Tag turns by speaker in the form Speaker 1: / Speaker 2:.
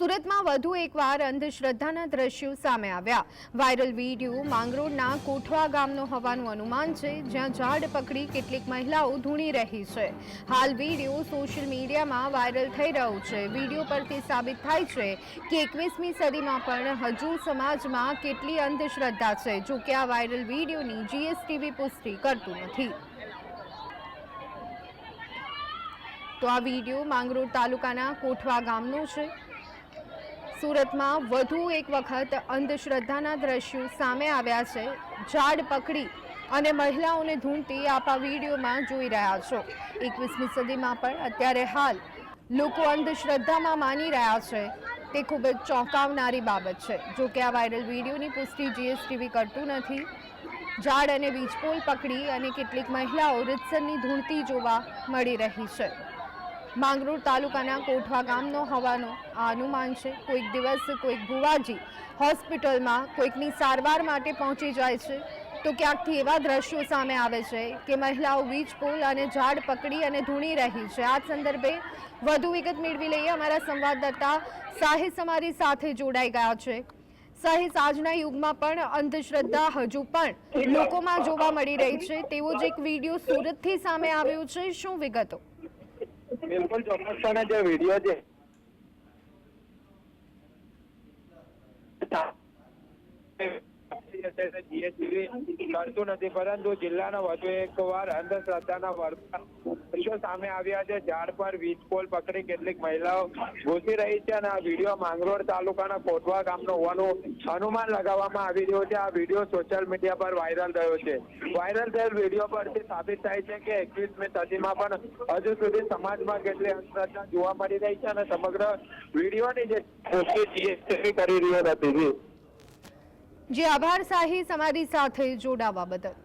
Speaker 1: સુરતમાં વધુ એકવાર અંધશ્રદ્ધાના દ્રશ્યો સામે આવ્યા. વાયરલ વીડિયો માંગરોળના કોઠવા ગામનો હોવાનું અનુમાન છે, જ્યાં ઝાડ પકડી કેટલીક મહિલાઓ ધૂણી રહી છે. હાલ વીડિયો સોશિયલ મીડિયામાં વાયરલ થઈ રહ્યો છે. વીડિયો પરથી સાબિત થાય છે કે એકવીસમી સદીમાં પણ હજુ સમાજમાં કેટલી અંધશ્રદ્ધા છે, જો કે આ વાયરલ વિડીયોની જીએસટીવી પુષ્ટિ કરતું નથી. તો આ વીડિયો માંગરોળ તાલુકાના કોઠવા ગામનો છે. સુરતમાં વધુ એક વખત અંધશ્રદ્ધાના દ્રશ્યો સામે આવ્યા છે. ઝાડ પકડી અને મહિલાઓને ધૂંટી આપ આ વિડીયોમાં જોઈ રહ્યા છો. એકવીસમી સદીમાં પણ અત્યારે હાલ લોકો અંધશ્રદ્ધામાં માની રહ્યા છે. તે ખૂબ જ ચોંકાવનારી બાબત છે. જો કે આ વાયરલ વિડીયોની પુષ્ટિ જીએસટીવી કરતું નથી. ઝાડ અને વીજપોલ પકડી અને કેટલીક મહિલાઓ રીતસરની ધૂણતી જોવા મળી રહી છે. માંગરોળ તાલુકાના કોઠવા ગામનો હોવાનો આ અનુમાન છે. કોઈક દિવસ કોઈક ભુવાજી હોસ્પિટલમાં કોઈકની સારવાર માટે પહોંચી જાય છે. તો ક્યાંકથી એવા દ્રશ્યો સામે આવે છે કે મહિલાઓ વીજ પુલ અને ઝાડ પકડી અને ધૂણી રહી છે. આ સંદર્ભે વધુ વિગત મેળવી લઈએ. અમારા સંવાદદાતા સાહિસ અમારી સાથે જોડાઈ ગયા છે. સાહિસ આજના યુગમાં પણ અંધશ્રદ્ધા હજુ પણ લોકોમાં જોવા મળી રહી છે. તેવો જ એક વીડિયો સુરતથી સામે આવ્યો છે. શું વિગતો?
Speaker 2: બિલકુલ ચોક્કસપણે જે વીડિયો છે કરતું નથી, પરંતુ જિલ્લાના વધુ એકવાર અંધશ્રદ્ધાના વર્ષો સામે આવ્યા છે. ઝાડ પર વીજ પોલ પકડી કેટલીક મહિલાઓ ઘૂસી રહી છે અને આ વીડિયો માંગરોળ તાલુકાના કોટવા ગામનો હોવાનું અનુમાન લગાવવામાં આવી રહ્યું છે. આ વીડિયો સોશિયલ મીડિયા પર વાયરલ થયો છે. વાયરલ થયેલ વીડિયો પરથી સાબિત થાય છે કે એકવીસમી સદીમાં પણ હજુ સુધી સમાજમાં કેટલી અંધશ્રદ્ધા જોવા મળી રહી છે અને સમગ્ર વિડીયોની જે કરી રહ્યો નથી.
Speaker 1: જે આભાર સાહી અમારી સાથે જોડાવા બદલ.